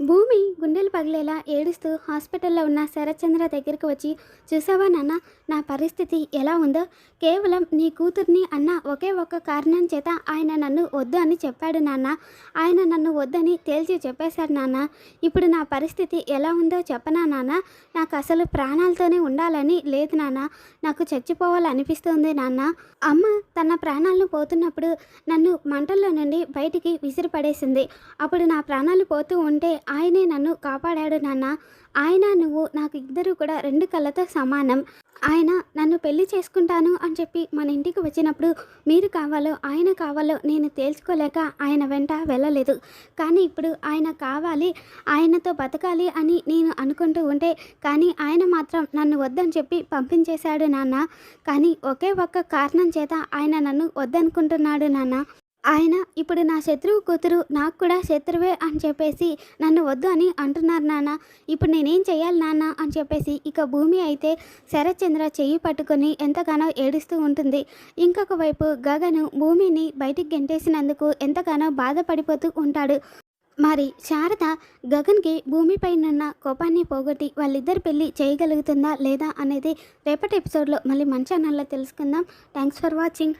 భూమి గుండెలు పగిలేలా ఏడుస్తూ హాస్పిటల్లో ఉన్న శరత్చంద్ర దగ్గరికి వచ్చి చూసావా నాన్న నా పరిస్థితి ఎలా ఉందో? కేవలం నీ కూతుర్ని అన్న ఒకే ఒక్క కారణం చేత ఆయన నన్ను వద్దు అని చెప్పాడు నాన్న. ఆయన నన్ను వద్దని తేల్చి చెప్పేశాడు నాన్న. ఇప్పుడు నా పరిస్థితి ఎలా ఉందో చెప్పనా నాన్న? నాకు అసలు ప్రాణాలతోనే ఉండాలని లేదు నాన్న. నాకు చచ్చిపోవాలనిపిస్తుంది నాన్న. అమ్మ తన ప్రాణాలను పోతున్నప్పుడు నన్ను మంటల్లో నుండి బయటికి విసిరిపడేసింది. అప్పుడు నా ప్రాణాలు పోతూ ఉంటే ఆయనే నన్ను కాపాడాడు నాన్న. ఆయన నువ్వు నాకు ఇద్దరు కూడా రెండు కళ్ళతో సమానం. ఆయన నన్ను పెళ్ళి చేసుకుంటాను అని చెప్పి మన ఇంటికి వచ్చినప్పుడు మీరు కావాలో ఆయన కావాలో నేను తేల్చుకోలేక ఆయన వెంట వెళ్ళలేదు. కానీ ఇప్పుడు ఆయన కావాలి ఆయనతో బతకాలి అని నేను అనుకుంటూ ఉంటే కానీ ఆయన మాత్రం నన్ను వద్దని చెప్పి పంపించేశాడు నాన్న. కానీ ఒకే ఒక్క కారణం చేత ఆయన నన్ను వద్దనుకుంటున్నాడు నాన్న. ఆయన ఇప్పుడు నా శత్రువు కూతురు నాకు కూడా శత్రువే అని చెప్పేసి నన్ను వద్దు అని అంటున్నారు నాన్న. ఇప్పుడు నేనేం చేయాలి నాన్న అని చెప్పేసి ఇక భూమి అయితే శరత్చంద్ర చెయ్యి పట్టుకొని ఎంతగానో ఏడుస్తూ ఉంటుంది. ఇంకొక వైపు గగను భూమిని బయటికి గెంటేసినందుకు ఎంతగానో బాధపడిపోతూ ఉంటాడు. మరి శారద గగన్కి భూమిపైనున్న కోపాన్ని పోగొట్టి వాళ్ళిద్దరి పెళ్ళి చేయగలుగుతుందా లేదా అనేది రేపటి ఎపిసోడ్లో మళ్ళీ మంచి ఛానల్లో తెలుసుకుందాం. Thanks for watching.